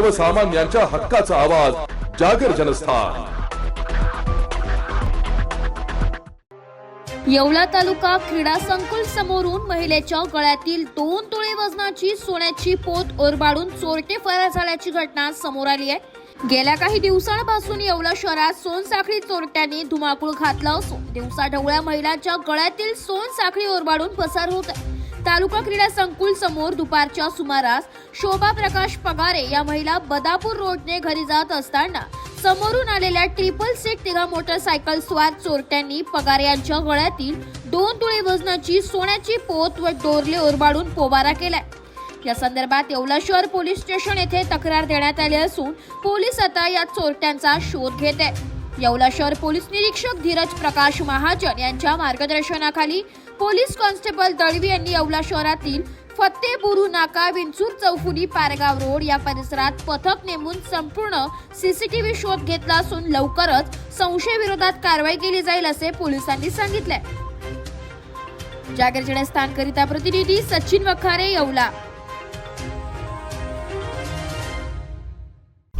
सर्वसामान्यांच्या हक्काचा आवाज जागर जनस्थान. येवला तालुका क्रीडा संकुल समोरून महिलेच्या गळ्यातील दोन तोळे वजनाची सोन्याची पोत ओरबाडून चोरटे फरार झाल्याची घटना समोर आली आहे. गेल्या काही दिवसांपासून येवला शहरात सोनसाखळी चोरट्यांनी धुमाकूळ घातला असून दिवसा ढवळ्या महिलांच्या गळ्यातील सोनसाखळी ओरबाडून पसार होत आहे. तालुका क्रीडा संकुल समोर दुपारच्या सुमारास शोभा प्रकाश पगारे या महिला बदापूर रोडने घरी जात असताना समोरून आलेल्या ट्रिपल सीट तिघा मोटरसायकल स्वार चोरट्यांनी पगारे यांच्या गळ्यातील दोन तुळे वजनाची सोन्याची पोत व डोरले ओरबाडून पोबारा केलाय. या संदर्भात येवला शहर पोलीस स्टेशन येथे तक्रार देण्यात आली असून पोलीस आता या चोरट्यांचा शोध घेत आहे येवला शहर पोलीस निरीक्षक धीरज प्रकाश महाजन यांच्या मार्गदर्शनाखाली पोलीस कॉन्स्टेबल दळवी यांनी येवला शहरातील फत्तेबुरू नाका विंचूर चौफुली पारगाव रोड या परिसरात पथक नेमून संपूर्ण सीसीटीव्ही शोध घेतला असून लवकरच संशय विरोधात कारवाई केली जाईल असे पोलिसांनी सांगितले. जागर स्थानकरिता प्रतिनिधी सचिन वखारे येवला.